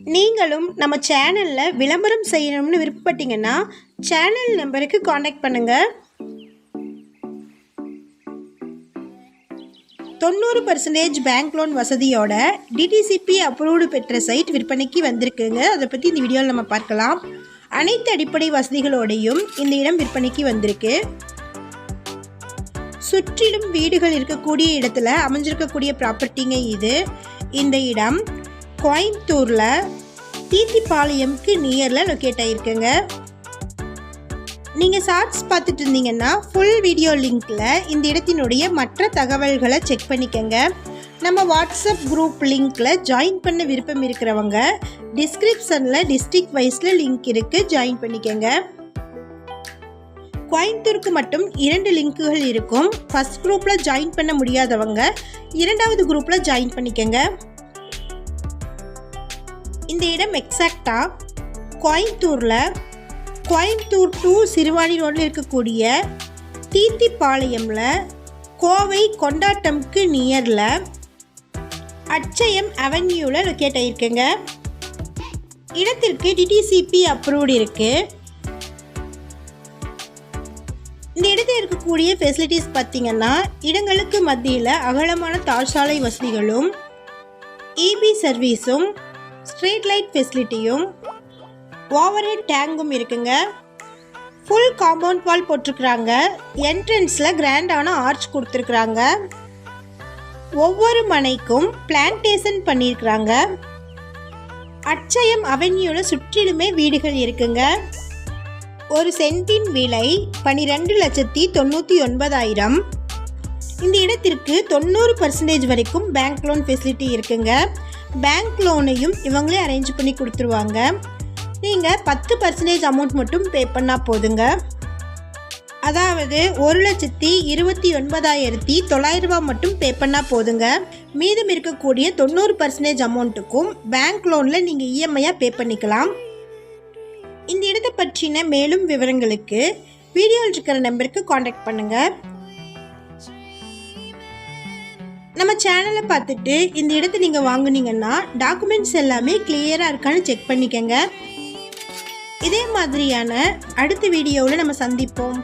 நீங்களும் நம்ம சேனலில் விளம்பரம் செய்யணும்னு விருப்பப்பட்டீங்கன்னா சேனல் நம்பருக்கு காண்டாக்ட் பண்ணுங்கள் தொண்ணூறு பர்சன்டேஜ் பேங்க் லோன் வசதியோட டிடிசிபி அப்ரூவ்டு பெற்ற சைட் விற்பனைக்கு வந்திருக்குங்க. அதை பற்றி இந்த வீடியோவில் நம்ம பார்க்கலாம். அனைத்து அடிப்படை வசதிகளோடையும் இந்த இடம் விற்பனைக்கு வந்திருக்கு. சுற்றிலும் வீடுகள் இருக்கக்கூடிய இடத்துல அமைஞ்சிருக்கக்கூடிய ப்ராப்பர்ட்டிங்க இது. இந்த இடம் கோயம்புத்தூரில் தீத்திப்பாளையம்க்கு நியரில் லொக்கேட் ஆகிருக்குங்க நீங்கள் ஷார்ட்ஸ் பார்த்துட்டு இருந்தீங்கன்னா ஃபுல் வீடியோ லிங்க்கில் இந்த இடத்தினுடைய மற்ற தகவல்களை செக் பண்ணிக்கோங்க. நம்ம வாட்ஸ்அப் குரூப் லிங்க்கில் ஜாயின் பண்ண விருப்பம் இருக்கிறவங்க டிஸ்கிரிப்ஷனில் டிஸ்ட்ரிக்ட் வைஸில் லிங்க் இருக்குது ஜாயின் பண்ணிக்கோங்க. கோயம்புத்தூருக்கு மட்டும் இரண்டு லிங்க்குகள் இருக்கும். ஃபர்ஸ்ட் குரூப்பில் ஜாயின் பண்ண முடியாதவங்க இரண்டாவது குரூப்பில் ஜாயின் பண்ணிக்கோங்க. இந்த இடம் எக்ஸாக்டாக கோயம்புத்தூரில் கோயம்புத்தூர் டு சிறுவாணி ரோட்டில் இருக்கக்கூடிய தீத்திப்பாளையமில் கோவை கொண்டாட்டம்க்கு நியரில் அச்சயம் அவென்யூவில் லொக்கேட் ஆகிருக்குங்க இடத்திற்கு டிடிசிபி அப்ரூவ்டு இருக்குது இந்த இடத்தில் இருக்கக்கூடிய ஃபெசிலிட்டிஸ் பார்த்திங்கன்னா இடங்களுக்கு மத்தியில் அகலமான தாழ்சாலை வசதிகளும் இபி சர்வீஸும் ஸ்ட்ரீட் லைட் ஃபெசிலிட்டியும் ஓவர்ஹெட் டேங்கும் இருக்குங்க. ஃபுல் காம்பவுண்ட் வால் போட்டிருக்கிறாங்க. என்ட்ரன்ஸில் கிராண்டான ஆர்ச் கொடுத்துருக்குறாங்க. ஒவ்வொரு மனைக்கும் பிளான்டேஷன் பண்ணியிருக்கிறாங்க. அச்சயம் அவென்யூவில் சுற்றிலுமே வீடுகள் இருக்குங்க. ஒரு சென்டின் விலை பனிரெண்டு லட்சத்தி தொண்ணூற்றி ஒன்பதாயிரம். இந்த இடத்திற்கு தொண்ணூறு பர்சன்டேஜ் வரைக்கும் பேங்க் லோன் ஃபெசிலிட்டி இருக்குங்க. பேங்க் லோனையும் இவங்களே அரேஞ்ச் பண்ணி கொடுத்துருவாங்க. நீங்கள் பத்து பர்சன்டேஜ் அமௌண்ட் மட்டும் பே பண்ணால் போதுங்க. அதாவது ஒரு லட்சத்தி இருபத்தி ஒன்பதாயிரத்தி தொள்ளாயிரரூபா மட்டும் பே பண்ணால் போதுங்க. மீதம் இருக்கக்கூடிய தொண்ணூறு பர்சன்டேஜ் அமௌண்ட்டுக்கும் பேங்க் லோனில் நீங்கள் இஎம்ஐயாக பே பண்ணிக்கலாம். இந்த இடத்தை பற்றின மேலும் விவரங்களுக்கு வீடியோவில் இருக்கிற நம்பருக்கு காண்டாக்ட் பண்ணுங்கள் நம்ம சேனலை பார்த்துட்டு இந்த இடத்த நீங்கள் வாங்குனீங்கன்னா டாக்குமெண்ட்ஸ் எல்லாமே கிளியராக இருக்கான்னு செக் பண்ணிக்கோங்க. இதே மாதிரியான அடுத்த வீடியோவில் நம்ம சந்திப்போம்.